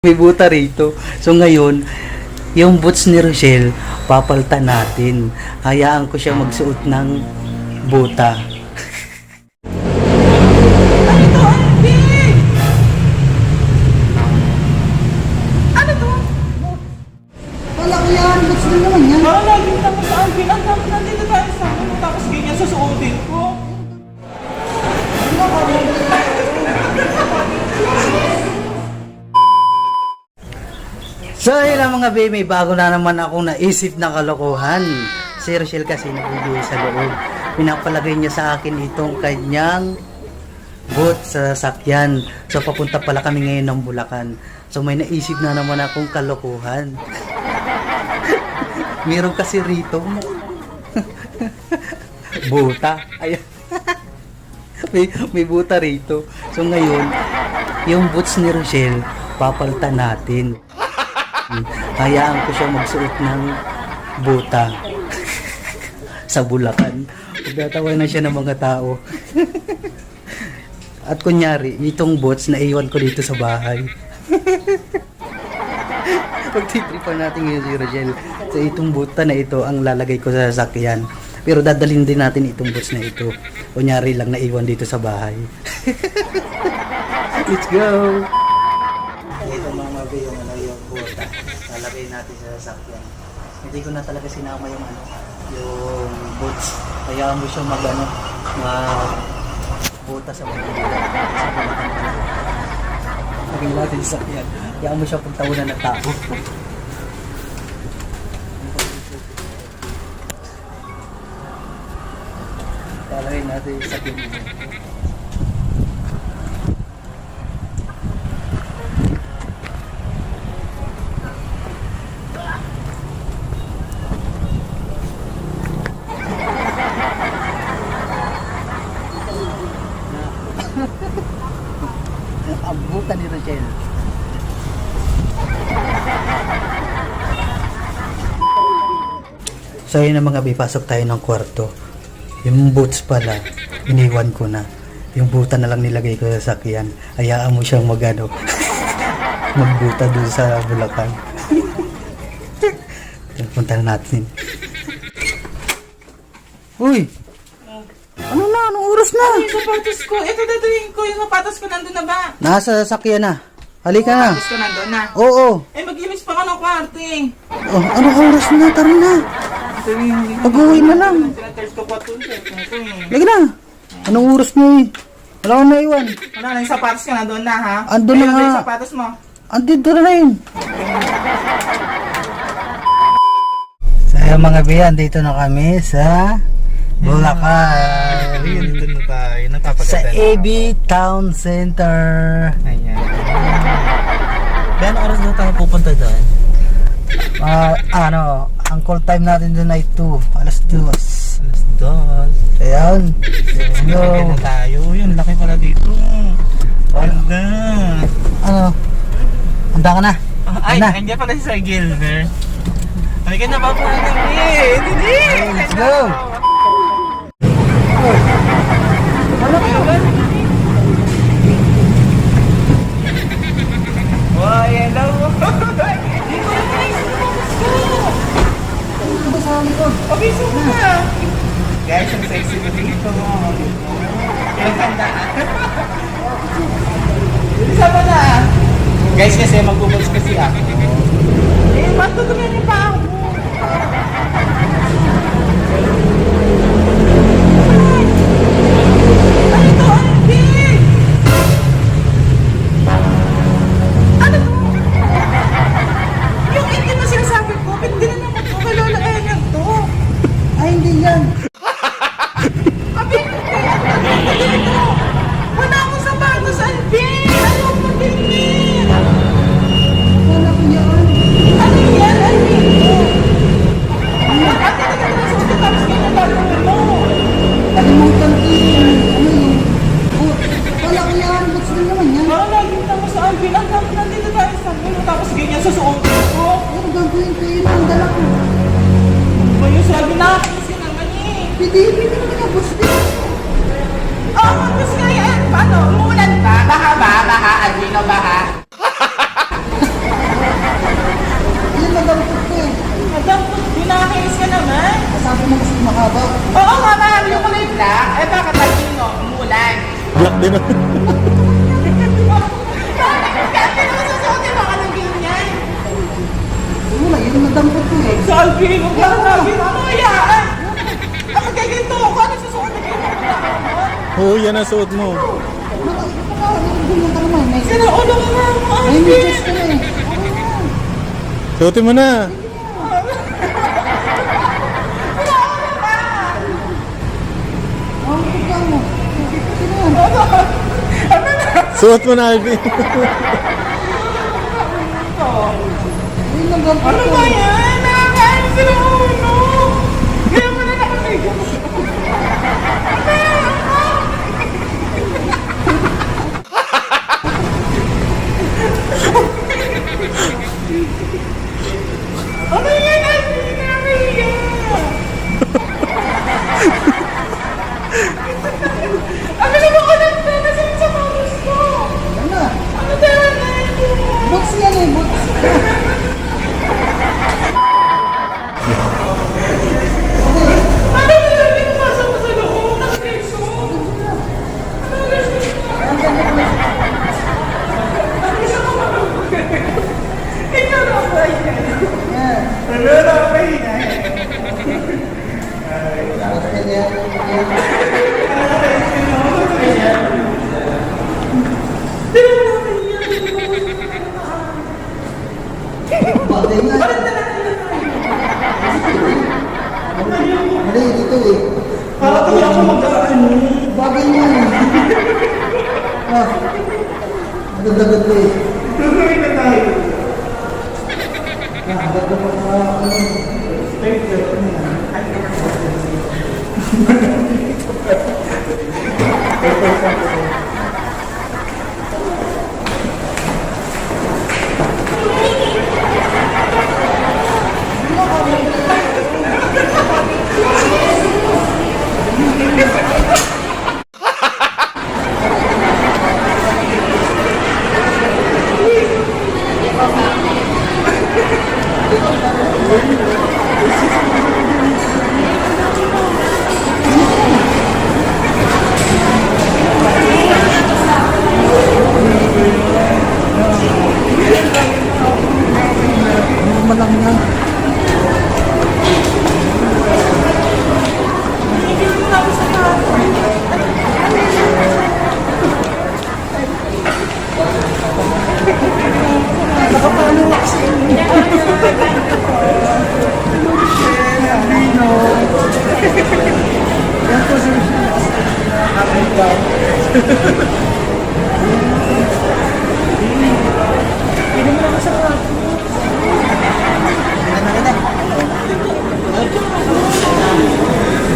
May buta rito. So ngayon, yung boots ni Rochelle, papaltan natin. Hayaan ko siya magsuot ng buta. So yun lang mga baby, bago na naman akong naisip na kalokohan. Si Rochelle kasi nagbibigay sa loob. Pinapalagay niya sa akin itong kanyang boot sa sakyan. So papunta pala kami ngayon ng Bulacan. So may naisip na naman akong kalokohan. Meron kasi rito buta. Ayan. may, may buta rito. So ngayon, yung boots ni Rochelle, papalitan natin. Hayaan ko siya magsuot ng buta sa Bulacan. Pagdatawa na siya ng mga tao. At kunyari, itong boots na iwan ko dito sa bahay. Pagtitripan natin ngayon si Rochelle. So itong buta na ito ang lalagay ko sa sasakyan. Pero dadalhin din natin itong boots na ito. Kunyari lang naiwan dito sa bahay. Let's go! Ito mga mabi yung ano yung buta. Lalagay natin sa sasakyan. Hindi ko na talaga sinama yung ano, yung boots. Kaya mo siya mag ano, mag buta sa mga. Lagay natin sa sasakyan. Kaya mo siya pagtawanan ng tao. Lalagay natin sa sasakyan. ang buta ni Rochelle. So yun na mga bipasok tayo ng kwarto. Yung boots pala, iniwan ko na. Yung buta na lang nilagay ko sa sakyan. Hayaan mo siyang magano. magbuta dun sa Bulacan. Punta na natin. Uy! Ano na? Anong oras na? Yung sapatos ko. Ito datuhin ko. Yung sapatos ko nandun na ba? Nasa sasakyan na. Halika na. Sapatos ko nandun na. Oo. Eh, mag-ilis pa ka ng kwarto eh. Oh, anong oras na? Tara na. Pag-uwi na lang. Ko. Lagi na. Anong oras na eh? Wala akong naiwan. Wala na yung sapatos ko nandun na ha? Andun na nga. yung sapatos mo. Andito na na yun. Ayun, mga biyan, dito na kami sa Bulacan. Ayun, doon na tayo. Sa Napapaganda na. AB Town Center. Ayan. Gano'ng oras na tayo pupunta doon? Ah, ano, ang call time natin doon ay 2. Alas 2. Alas dos. Ayan. Let's go. Malaki na tayo. Yun, laki pala dito. Ganda. Ano? Handa ka na? Ay, Ano? nandiyan pala si Sir Gilbert. Halika na ba po Hindi, hindi. Let's go. Di na. Kaya nasusuotin mo ka ng ganyan. Wala, yun nadampot ko eh. Mo, ano ko, ano na? Oo, yan ang suot mo. Ka naman. May, Sino ulo ka nga mo, may Alvin? medyas ka na. Suotin mo na. Ang kuka mo. Suot mo na, Alvin. Ano ba yan? Nakakain sila ulo. Dito eh. Parang hindi ako mag-ano. Bagay eh. Ah. Nagdagat na ano. Normal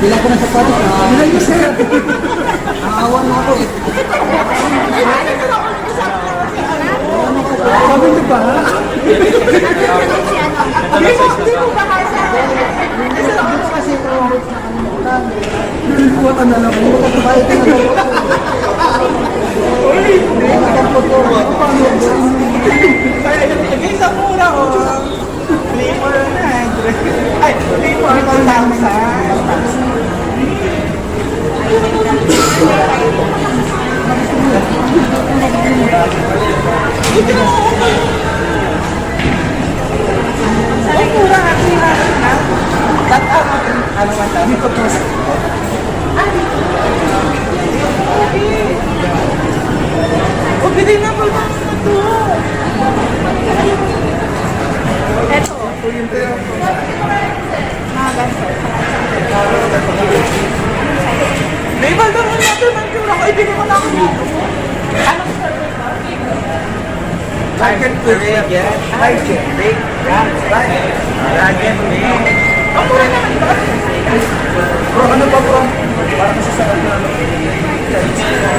Bilang ko ng sapatos. Bilang ko sir. Naawa na ako eh. Sabi niyo ba? Hindi mo ba kasi? Sabi ko kasi ito ang words na kalimutan. Kuha ka na lang. Kuha ka ba ito na lang. Kuha ka na po. Paano ba? Kaya yung lagay sa mura ko. 3,400. Ay, 3,400. Ay, mura nga, 300 na. That ano, ano man tayo? Dito po. O, bili na po lang na to. Eto. Mga ganito. May balda mo na doon ang tura ko. Ibili mo na ako dito. Ano sa Dragon fruit. Dragon. Dragon. Ang mura naman ba? Bro, ano ba bro? Para kasi sa ano.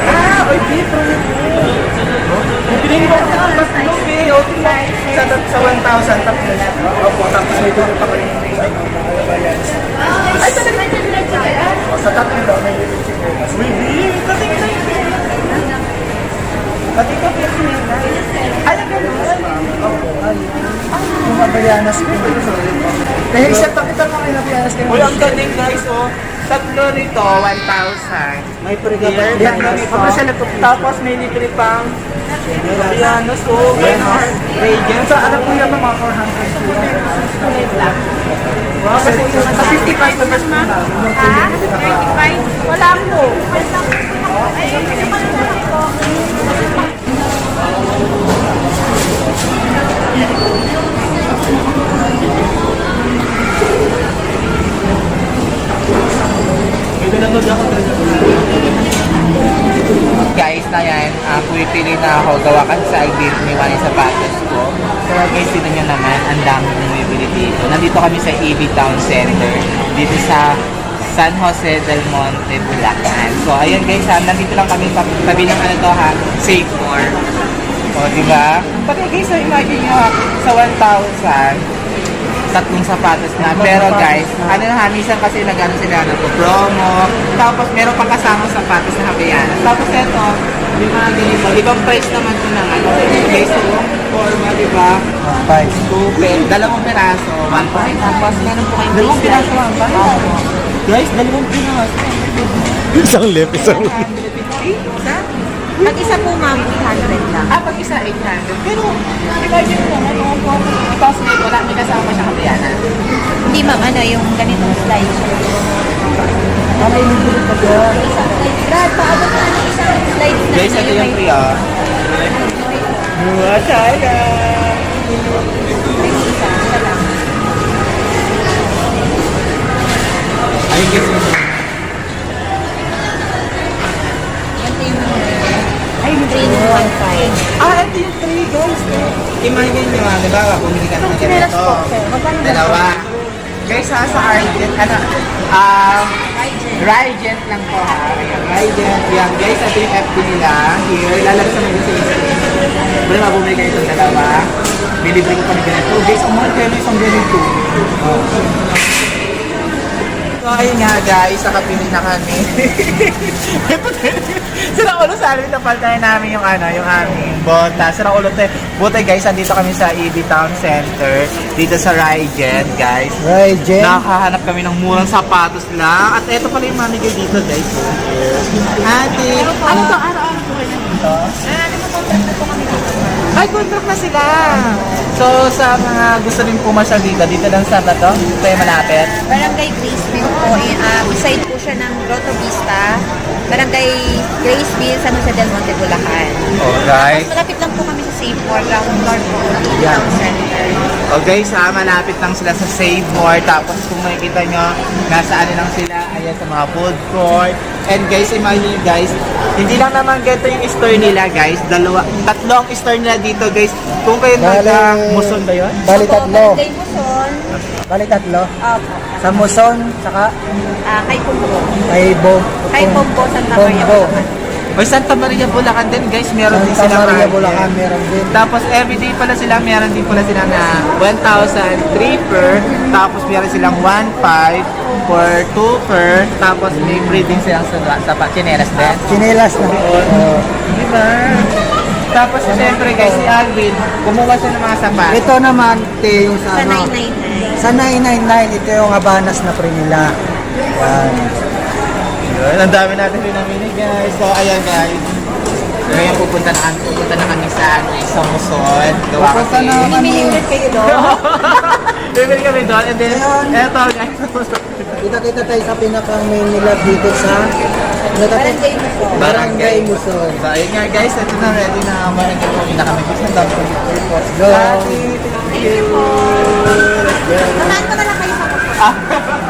Ah, okay, bro. Bibilin mo ako ng mas lupi. Sa, sa 1,000 tapos na. Opo, tapos may tulong pa kayo. Ay, sa O, sa tatlo daw, may chicken. Sweetie, kating na ko, Pilipina. Ay, ang ganun. Opo, ay. Abayanas ko. Kaya accept ang kita mga Abayanas kayo. Uy, ang galing guys, oh. tatlo nito, 1,000. May pa. Here, tatlo nito. Tapos may libre pang Piano, so, Radiant. So, ano po yan mga 400 lang. Wow, kasi sa 55 numbers ma? Ha? 35? Wala po. Ay, kasi pala ko. Guys, na yan, uh, pumipili na ako. Gawa kasi sa Albir, iniwan yung sapatos ko. So guys, dito nyo naman, ang dami bumibili dito. Nandito kami sa EB Town Center, dito sa San Jose del Monte, Bulacan. So ayan guys, ha, nandito lang kami tab- tabi ng ano to ha, Safe More. O, di ba? Pati guys, so imagine nyo ha, sa 1,000, tatlong sapatos na. Pero guys, ano na ha, minsan kasi nag-ano sila ng promo. Tapos meron pang kasama sapatos na Havaianas. Tapos ito, yung mga ganito, ibang price naman ito ng ano. Ito yung forma, di ba? Five. Stupid. Dalawang piraso, 1.5. Tapos meron po kayong dalawang piraso, 1.5. Guys, dalawang piraso. Isang lip, isang 150? Isa? Pag isa po ma'am, 300 lang. Ah, pag isa 800. Pero, imagine mo, ano, kung tapos may wala, may kasama siya Havaianas. Hindi ma'am, ano, yung ganitong slide. Ano yung libre ka dyan? Brad, paabot na ng isang slide na Guys, ito yung free ah. Mura Imagine nyo ah, di ba? Bumili ka ng Chinelas ganito. Dalawa. Guys, ha, sa Argent, ano, ah, Rigent lang po ha. Rigent. Yan, guys, ito yung FB nila. Here, lalabas naman yung sa Instagram. Wala ba bumili kayo itong dalawa? Libre ko pa ng ganito. Guys, mahal kayo ng isang ganito. Oh. So, ayun nga guys, nakapili na kami. Sira ulo sa amin, napaltayan namin yung ano, yung aming bota. Sira ulo tayo. Buti guys, andito kami sa EB Town Center, dito sa Rygen, guys. Right, Jen. Nakahanap kami ng murang sapatos lang. At eto pala yung manager dito, guys. Ate, ano to? Araw-araw po kayo dito? Ah, nakakontract na po kami dito. Ay, contract na sila. So, sa mga gusto rin pumasyal dito, dito lang sa ba to? Ito yung malapit. Barangay Graceville po, eh, ah, beside po siya ng Grotto Vista. Barangay Graceville, San Jose del Monte, Bulacan. Alright. Mas malapit lang po kami sa Safe More, ground floor po, ng Yeah. town center. O guys ha, malapit lang sila sa Save More. Tapos kung makikita nyo, nasa ano lang sila, ayan sa mga food court. And guys, imagine nyo, guys, hindi lang naman ganito yung store nila guys. Dalawa, tatlo ang store nila dito guys. Kung kayo Bale- nag Muson ba yun? Bali tatlo. Barangay Muson, Bali tatlo. opo, Sa Muson, saka ah, kay Pumbo. kay Bo. Kay Pombo, Santa Maria, Pombo. O Santa Maria Bulacan din guys, meron din Santa sila Maria, market. Bulacan, meron din. Tapos everyday pala sila, meron din pala sila na 1,003 per, tapos meron silang 1,500 for 2 per, tapos may free din silang sa, sa chinelas din. Chinelas na. Oo. Di ba? Tapos siyempre guys, si Alvin, kumuha siya ng mga sapat. Ito naman, te, yung sa Sa ano. 999. Sa 999, ito yung Habanas na pre nila. Yan. Yun, ang dami natin pinamili guys. So ayan guys. Ngayon pupunta na, pupunta na kami sa, ano, sa Muson. Gawa Pupunta kasi. na kami. Bumili ulit kayo doon. Bibili kami doon. And then, Ayun. eto guys. Kita-kita tayo sa pinakang main nila dito sa? Barangay Muson. Barangay Muson. So, ayun nga guys, ito na ready na barangay po. Hindi na kami gusto ng dami Let's go. Thank you po. Samahan ko na lang kayo sa Muson. Ah,